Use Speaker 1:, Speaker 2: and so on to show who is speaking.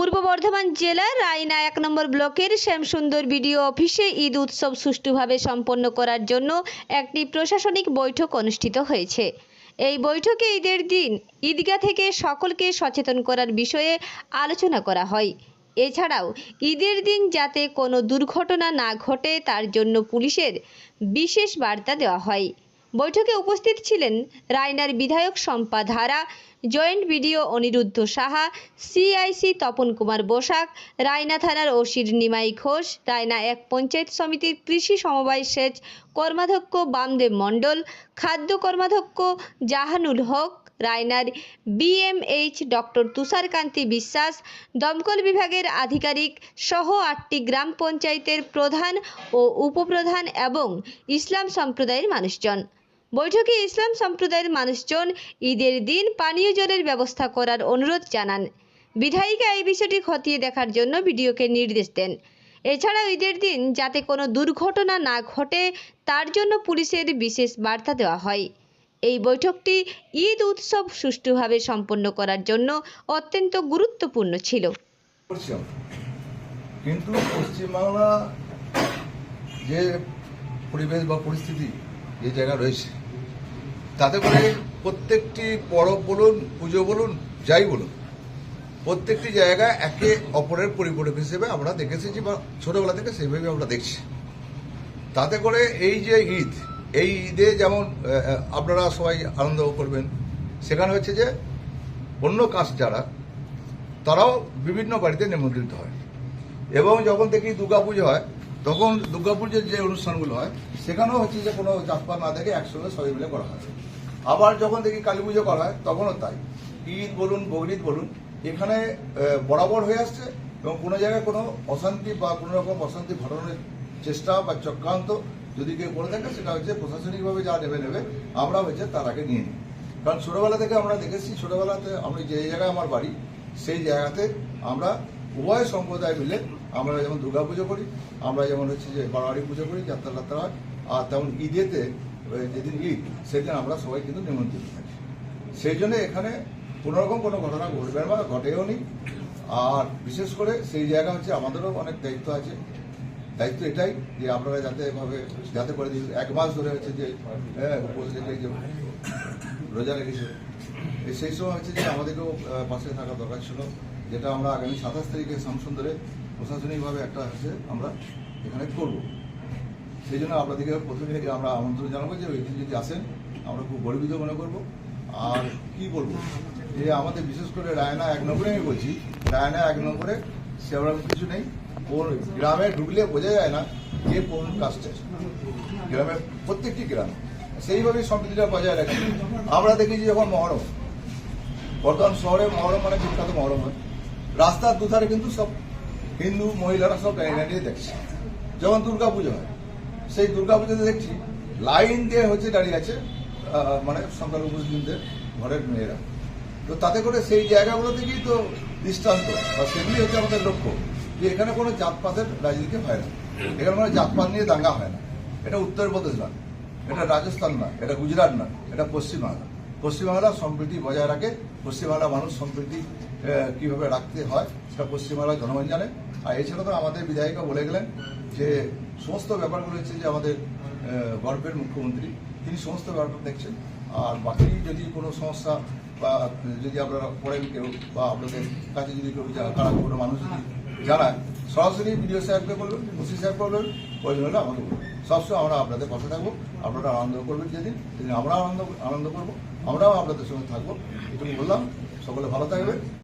Speaker 1: পূর্ব বর্ধমান জেলার রায়না এক নম্বর ব্লকের শ্যামসুন্দর বিডিও অফিসে ঈদ উৎসব সুষ্ঠুভাবে সম্পন্ন করার জন্য একটি প্রশাসনিক বৈঠক অনুষ্ঠিত হয়েছে। এই বৈঠকে ঈদের দিন ঈদগাহ থেকে সকলকে সচেতন করার বিষয়ে আলোচনা করা হয়। এছাড়াও ঈদের দিন যাতে কোনো দুর্ঘটনা না ঘটে তার জন্য পুলিশের বিশেষ বার্তা দেওয়া হয়। বৈঠকে উপস্থিত ছিলেন রায়নার বিধায়ক Shampa Dhara, joint BDO Aniruddha Saha, CIC Tapan Kumar Basak, Raina থানার ওসির নিমাই ঘোষ, রায়না এক পঞ্চায়েত সমিতির কৃষি সমবায় সেচ কর্মাধ্যক্ষ বামদেব মণ্ডল, খাদ্য কর্মাধ্যক্ষ জাহানুল হক, রায়নার বিএমএইচ ডক্টর তুষারকান্তি বিশ্বাস, দমকল বিভাগের আধিকারিক সহ আটটি গ্রাম পঞ্চায়েতের প্রধান ও উপপ্রধান এবং ইসলাম সম্প্রদায়ের মানুষজন। বৈঠকে ইসলাম সম্প্রদায়ের মানুষজন ঈদের দিন পানীয় জলের ব্যবস্থা করার অনুরোধ জানান। বিধায়িকা এই বিষয়টি খতিয়ে দেখার জন্য ভিডিওকে নির্দেশ দেন। এছাড়াও ঈদের দিন যাতে কোনো দুর্ঘটনা না ঘটে, তার জন্য পুলিশের বিশেষ বার্তা দেওয়া হয়। এই বৈঠকটি ঈদ উৎসব সুষ্ঠুভাবে সম্পন্ন করার জন্য অত্যন্ত গুরুত্বপূর্ণ ছিল।
Speaker 2: কিন্তু পশ্চিমবাংলা যে পরিবেশ বা পরিস্থিতি যে জায়গা রয়েছে। তাতে করে প্রত্যেকটি পরব বলুন, পুজো বলুন, যাই বলুন, প্রত্যেকটি জায়গায় একে অপরের পরিপূরক হিসেবে আমরা দেখেছি বা ছোটবেলা থেকে সেইভাবে আমরা দেখছি। তাতে করে এই যে ঈদ, এই ঈদে যেমন আপনারা সবাই আনন্দ করবেন। সেখানে হচ্ছে যে অন্য কাজ যারা, তারাও বিভিন্ন বাড়িতে নিমন্ত্রিত হয়। এবং যখন দেখি দুর্গাপুজো হয় তখন দুর্গাপুজোর যে অনুষ্ঠানগুলো হয়, সেখানেও হচ্ছে যে কোনো জাতপাত না দেখে একসঙ্গে সবাই মিলে করা হয়। আবার যখন দেখি কালী পুজো করা হয়, তখনও তাই। ঈদ বলুন বগরিদ বলুন, এখানে বরাবর হয়ে আসছে এবং কোনো জায়গায় কোনো অশান্তি বা কোনো রকম অশান্তি ঘটানোর চেষ্টা বা চক্রান্ত যদি কেউ করে থাকে, সেটা হচ্ছে প্রশাসনিকভাবে যা নেবে নেবে, আমরা হচ্ছে তার আগে নিয়ে নিই। কারণ ছোটোবেলা থেকে আমরা দেখেছি, ছোটোবেলাতে আমি যে জায়গায় আমার বাড়ি, সেই জায়গাতে আমরা উভয় সম্প্রদায় মিলে আমরা যেমন দুর্গা পুজো করি, আমরা যেমন হচ্ছে যে বারোয়ারি পুজো করি, যাত্রা যাত্রা হয়, আর তেমন ঈদেতে যেদিন ঈদ, সেদিন আমরা সবাই কিন্তু নিমন্ত্রিত থাকি। সেই জন্য এখানে কোনোরকম কোনো ঘটনা ঘটবে না, ঘটেও নি। আর বিশেষ করে সেই জায়গা হচ্ছে আমাদেরও অনেক দায়িত্ব আছে। দায়িত্ব এটাই যে আপনারা যাতে এভাবে, যাতে করে দিন, এক মাস ধরে হচ্ছে যে হ্যাঁ রেখে যে রোজা রেখেছে। সেই সময় হচ্ছে যে আমাদেরকেও পাশে থাকা দরকার ছিল। যেটা আমরা আগামী সাতাশ তারিখে সামসুন্দরে প্রশাসনিকভাবে একটা হচ্ছে আমরা এখানে করব। সেই জন্য আপনাদেরকে প্রথমে আমরা আমন্ত্রণ জানাব যে ওই দিন যদি আসেন, আমরা খুব গর্বিত মনে করব। আর কি বলব? যে আমাদের বিশেষ করে রায়না এক নম্বরে আমি বলছি, রায়না এক নম্বরে সেরকম কিছু নেই। কোন গ্রামে ঢুকলে বোঝা যায় না যে কোন কাস্টের গ্রামের প্রত্যেকটি গ্রাম। সেইভাবেই সম্প্রীতিটা বজায় রাখি। আমরা দেখেছি যখন মহরম। বর্তমান শহরে মহরম মানে বিখ্যাত মহরম হয়। রাস্তার দুধারে কিন্তু সব হিন্দু মহিলারা সব দাঁড়িয়ে দাঁড়িয়ে দেখছে। দুর্গা পুজো হয়। সেই দুর্গা পুজোতে দেখছি লাইন দিয়ে হচ্ছে দাঁড়িয়ে আছে মানে সংখ্যালঘু মুসলিমদের ঘরের মেয়েরা। তো তাতে করে সেই জায়গাগুলো থেকেই তো দৃষ্টান্ত, বা সেগুলি হচ্ছে আমাদের লক্ষ্য যে এখানে কোনো জাতপাতের রাজনীতি হয় না। এখানে কোনো জাতপাত নিয়ে দাঙ্গা হয় না। এটা উত্তরপ্রদেশ না এটা রাজস্থান না এটা গুজরাট না এটা পশ্চিমবাংলা পশ্চিমবাংলা সম্প্রীতি বজায় রাখে, পশ্চিমবাংলা মানুষ সম্প্রীতি কীভাবে রাখতে হয়, সেটা পশ্চিমবাংলার জনগণ জানে। আর এছাড়া তো আমাদের বিধায়িকা বলে গেলেন যে, সমস্ত ব্যাপারগুলো হচ্ছে যে আমাদের গর্বের মুখ্যমন্ত্রী, তিনি সমস্ত ব্যাপারটা দেখছেন। আর বাকি যদি কোনো সমস্যা বা যদি আপনারা পড়েন কেউ বা আপনাদের কাছে যদি কেউ কারা কোনো মানুষ যদি জানায়, সরাসরি বিডিও সাহেবকে বলবেন, ওসি সাহেব বলবেন, প্রয়োজন হলে আমাকে বলবেন। সবসময় আমরা আপনাদের পাশে থাকব, আপনারা আনন্দ করবেন যেদিন, সেদিন আমরা আনন্দ আনন্দ করব, আমরাও আপনাদের সঙ্গে থাকব। এটুকু বললাম, সকলে ভালো থাকবে